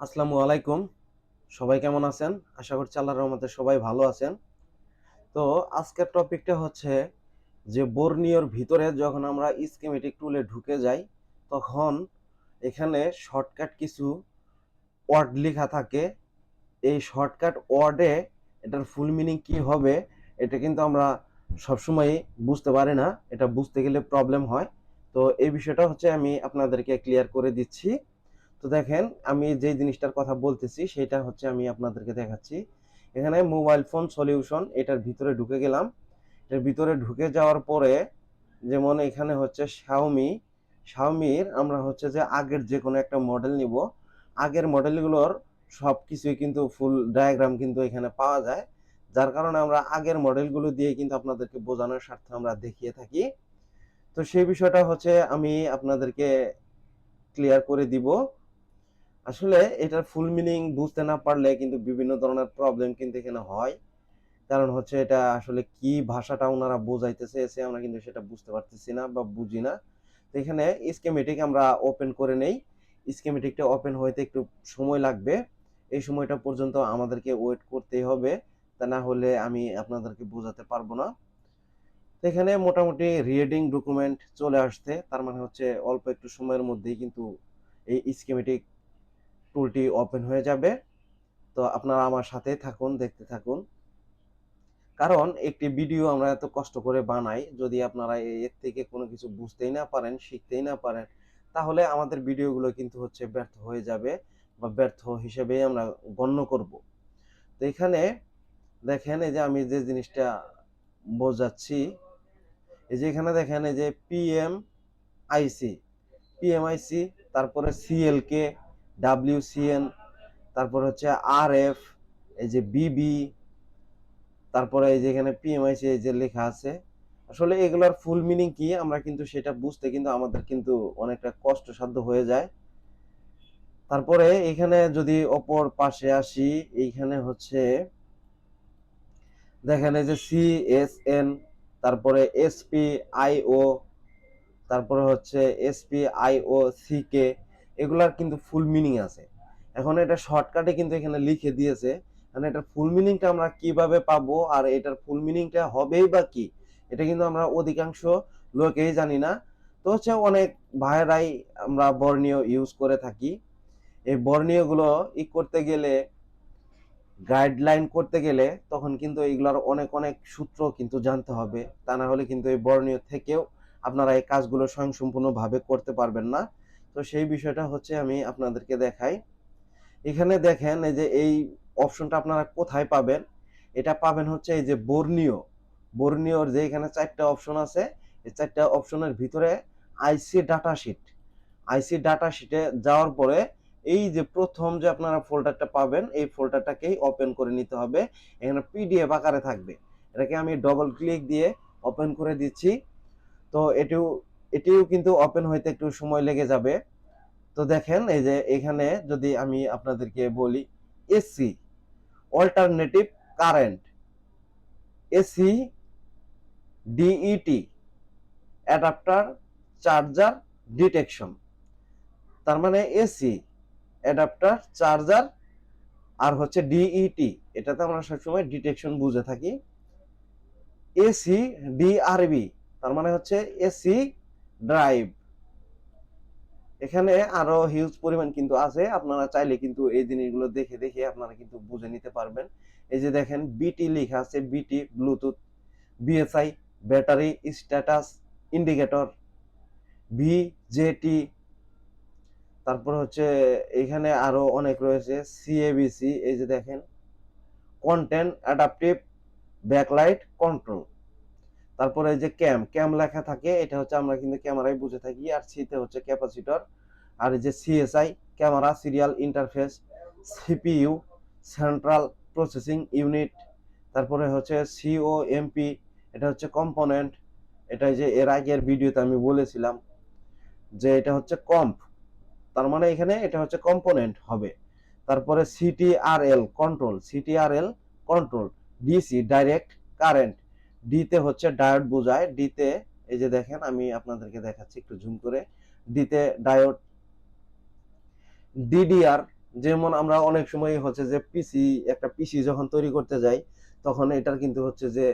আসসালামু আলাইকুম। সবাই কেমন আছেন? আশা করছি আল্লাহর রহমতে সবাই ভালো আছেন। তো আজকের টপিকটা হচ্ছে যে বর্নিয়র ভিতরে যখন আমরা স্কিমেটিক টুলে ঢুকে যাই, তখন এখানে শর্টকাট কিছু ওয়ার্ড লেখা থাকে। এই শর্টকাট ওয়ার্ডে এটার ফুল মিনিং কি হবে, এটা কিন্তু আমরা সবসময় বুঝতে পারি না। এটা বুঝতে গেলে প্রবলেম হয়। তো এই বিষয়টা হচ্ছে আমি আপনাদেরকে ক্লিয়ার করে দিচ্ছি। তো দেখেন, আমি যে জিনিসটার কথা বলতেছি, সেটা হচ্ছে আমি আপনাদেরকে দেখাচ্ছি। এখানে মোবাইল ফোন সলিউশন, এটার ভিতরে ঢুকে গেলাম। এটার ভিতরে ঢুকে যাওয়ার পরে, যেমন এখানে হচ্ছে শাওমি শাওমির আমরা হচ্ছে যে আগের যে কোনো একটা মডেল নিব। আগের মডেলগুলোর সব কিছুই কিন্তু ফুল ডায়াগ্রাম কিন্তু এখানে পাওয়া যায়। যার কারণে আমরা আগের মডেলগুলো দিয়ে কিন্তু আপনাদেরকে বোঝানোর স্বার্থে আমরা দেখিয়ে থাকি। তো সেই বিষয়টা হচ্ছে আমি আপনাদেরকে ক্লিয়ার করে দিব। আসলে এটার ফুল মিনিং বুঝতে না পারলে কিন্তু বিভিন্ন ধরনের প্রবলেম কিন্তু এখানে হয়। কারণ হচ্ছে এটা আসলে কি ভাষাটা ওনারা বোঝাইতেছে এসে আমরা কিন্তু সেটা বুঝতে পারতেছি না বা বুঝি না। তো এখানে স্কেমেটিক আমরা ওপেন করে নেই। স্কেমেটিকটা ওপেন হইতে একটু সময় লাগবে। এই সময়টা পর্যন্ত আমাদেরকে ওয়েট করতেই হবে। তা না হলে আমি আপনাদেরকে বোঝাতে পারব না। এখানে মোটামুটি রিডিং ডকুমেন্ট চলে আসছে। তার মানে হচ্ছে অল্প একটু সময়ের মধ্যেই কিন্তু এই স্কেমেটিক টুলটি ওপেন হয়ে যাবে। তো আপনারা আমার সাথে থাকুন, দেখতে থাকুন। কারণ একটি ভিডিও আমরা এত কষ্ট করে বানাই, যদি আপনারা এর থেকে কোনো কিছু বুঝতেই না পারেন, শিখতেই না পারেন, তাহলে আমাদের ভিডিওগুলো কিন্তু হচ্ছে ব্যর্থ হয়ে যাবে বা ব্যর্থ হিসেবেই আমরা গণ্য করব। তো এখানে দেখেন, এই যে আমি যে জিনিসটা বোঝাচ্ছি, এই যে এখানে দেখেন, এই যে পিএম আইসি পিএমআইসি তারপরে সিএলকে ডাব্লিউসিএন তারপর হচ্ছে আর এফ এই যে বিবি তারপরে এই যে এখানে পিএমআইসি এই যে লেখা আছে। আসলে এগুলোর ফুল মিনিং কি, আমরা কিন্তু সেটা বুঝতে কিন্তু আমাদের কিন্তু অনেকটা কষ্টসাধ্য হয়ে যায়। তারপরে এখানে যদি অপর পাশে আসি, এইখানে হচ্ছে দেখেন এই যে সিএসএন তারপরে এসপি আইও তারপরে হচ্ছে এসপি আইও সিকে এগুলার কিন্তু ফুল মিনিং আছে। এখন এটা শর্টকাটে কিন্তু এখানে লিখে দিয়েছে মানে এটার ফুল মিনিংটা আমরা কীভাবে পাবো আর এটার ফুল মিনিংটা হবেই বা কি, এটা কিন্তু আমরা অধিকাংশ লোকেই জানি না। তো হচ্ছে অনেক ভাইয়েরাই আমরা বর্ণীয় ইউজ করে থাকি। এই বর্ণীয়গুলো ই করতে গেলে গাইডলাইন করতে গেলে তখন কিন্তু এইগুলোর অনেক অনেক সূত্র কিন্তু জানতে হবে। তা না হলে কিন্তু এই বর্ণীয় থেকেও আপনারা এই কাজগুলো স্বয়ংসম্পূর্ণভাবে করতে পারবেন না। তো সেই বিষয়টা হচ্ছে আমি আপনাদেরকে দেখাই। এখানে দেখেন এই যে এই অপশনটা আপনারা কোথায় পাবেন? এটা পাবেন হচ্ছে এই যে বর্ণীয়। বর্ণীয়র যে এখানে চারটা অপশন আছে, এই চারটা অপশনের ভিতরে IC data sheet IC data শিটে যাওয়ার পরে এই যে প্রথম যে আপনারা ফোল্ডারটা পাবেন, এই ফোল্ডারটাকেই ওপেন করে নিতে হবে। এখানে পিডিএফ আকারে থাকবে। এটাকে আমি ডবল ক্লিক দিয়ে ওপেন করে দিচ্ছি। তো এটিও এটিও কিন্তু ওপেন হইতে একটু সময় লেগে যাবে। তো দেখেন, এই যে এখানে যদি আমি আপনাদেরকে বলি AC alternative current AC DET adapter charger detection তার মানে এসি অ্যাডাপ্টার চার্জার আর হচ্ছে ডিইটি এটাতে আমরা সবসময় ডিটেকশন বুঝে থাকি। এসি ডিআরবি তার মানে হচ্ছে এসি ড্রাইভ এখানে আরও হিউজ পরিমাণ কিন্তু আছে। আপনারা চাইলে কিন্তু এই জিনিসগুলো দেখে দেখে আপনারা কিন্তু বুঝে নিতে পারবেন। এই যে দেখেন বিটি লেখা আছে BT bluetooth BSI battery status indicator V VJT তারপর হচ্ছে এখানে আরও অনেক রয়েছে সিএবিসি এই যে দেখেন কন্টেন্ট অ্যাডাপটিভ ব্যাকলাইট কন্ট্রোল তারপরে যে ক্যাম ক্যাম লেখা থাকে, এটা হচ্ছে আমরা কিন্তু ক্যামেরায় বুঝে থাকি। আর সিতে হচ্ছে ক্যাপাসিটর আর যে CSI camera serial interface CPU central processing unit তারপরে হচ্ছে সিও এমপি এটা হচ্ছে কম্পোনেন্ট এটা যে এর আগের ভিডিওতে আমি বলেছিলাম যে এটা হচ্ছে কম্প তার মানে এখানে এটা হচ্ছে কম্পোনেন্ট হবে। তারপরে CTRL control CTRL control DC direct current ডিতে হচ্ছে ডায়োড বোঝায়। ডিতে, এই যে দেখেন, আমি আপনাদেরকে দেখাচ্ছি একটু জুম করে। ডিতে ডায়োড, ডিডিআর, যেমন আমরা অনেক সময় হচ্ছে যে পিসি, একটা পিসি যখন তৈরি করতে যাই, তখন এটার কিন্তু হচ্ছে যে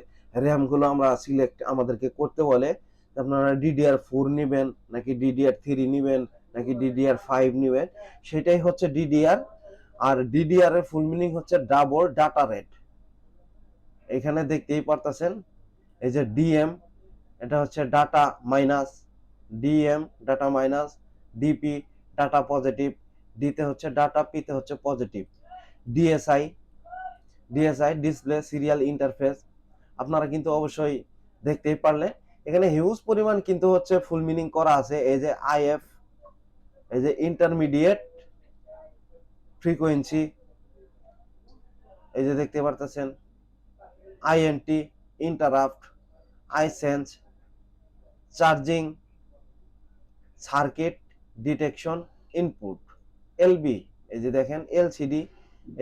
র্যামগুলো আমরা সিলেক্ট আমাদেরকে করতে বলে। আপনারা ডিডিআর ফোর নেবেন, নাকি ডিডিআর থ্রি নেবেন, নাকি ডিডিআর ফাইভ নেবেন, সেটাই হচ্ছে ডিডিআর। আর ডিডিআর এর ফুল মিনিং হচ্ছে ডাবল ডাটা রেট। এখানে দেখতেই পারতেছেন এই যে ডিএম এটা হচ্ছে data minus DM data minus DP data positive ডিতে হচ্ছে ডাটা পিতে হচ্ছে positive DSI DSI display serial interface আপনারা কিন্তু অবশ্যই দেখতেই পারলে। এখানে হিউজ পরিমাণ কিন্তু হচ্ছে ফুল মিনিং করা আছে, এই যে আইএফ এই যে ইন্টারমিডিয়েট ফ্রিকোয়েন্সি এই যে দেখতে পারতেছেন INT interrupt I sense charging, circuit, detection, input, LB, এই যে দেখেন এলসিডি,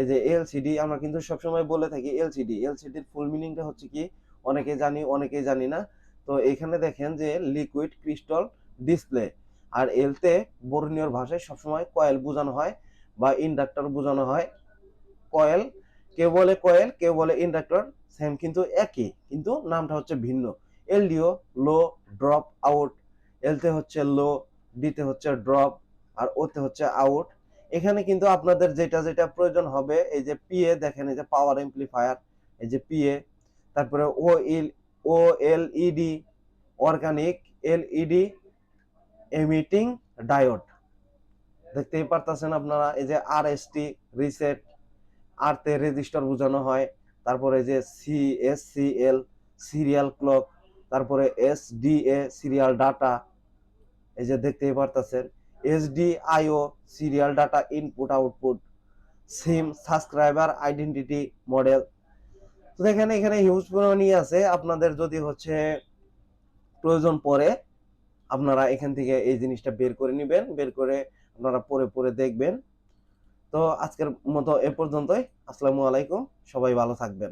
এই যে এলসিডি আমরা কিন্তু সবসময় বলে থাকি এলসিডি। এলসিডির ফুল মিনিংটা হচ্ছে কি, অনেকে জানি অনেকে জানি না। তো এখানে দেখেন যে লিকুইড ক্রিস্টাল ডিসপ্লে আর এলতে বর্ণীয়র ভাষায় সবসময় কয়েল বোঝানো হয় বা ইন্ডাক্টর বোঝানো হয়। কয়েল কেউ বলে কয়েল কেউ বলে ইন্ডাক্টর? সেম কিন্তু একই, কিন্তু নামটা হচ্ছে ভিন্ন। LDO, low, drop, out. এলতে হচ্ছে লো, ডিতে হচ্ছে ড্রপ, আর ওতে হচ্ছে আউট। এখানে কিন্তু আপনাদের যেটা যেটা প্রয়োজন হবে, এই যে পিএ দেখেন এই যে পাওয়ার এমপ্লিফায়ার এই যে পিএ তারপরে O L O L ED organic LED emitting diode দেখতেই পারতেছেন আপনারা, এই যে আর এস টি রিসেট আরতে রেজিস্টার বোঝানো হয়। তারপরে যে C S C L serial clock তারপরে S D A serial data এই যে দেখতেই পারতেছেন। SDIO serial data input output SIM subscriber identity model তো দেখেন, এখানে হিউজ পরিমাণই আছে। আপনাদের যদি হচ্ছে প্রয়োজন পড়ে, আপনারা এখান থেকে এই জিনিসটা বের করে নেবেন। বের করে আপনারা পরে পরে দেখবেন। তো আজকের মতো এ পর্যন্তই। আসসালামু আলাইকুম। সবাই ভালো থাকবেন।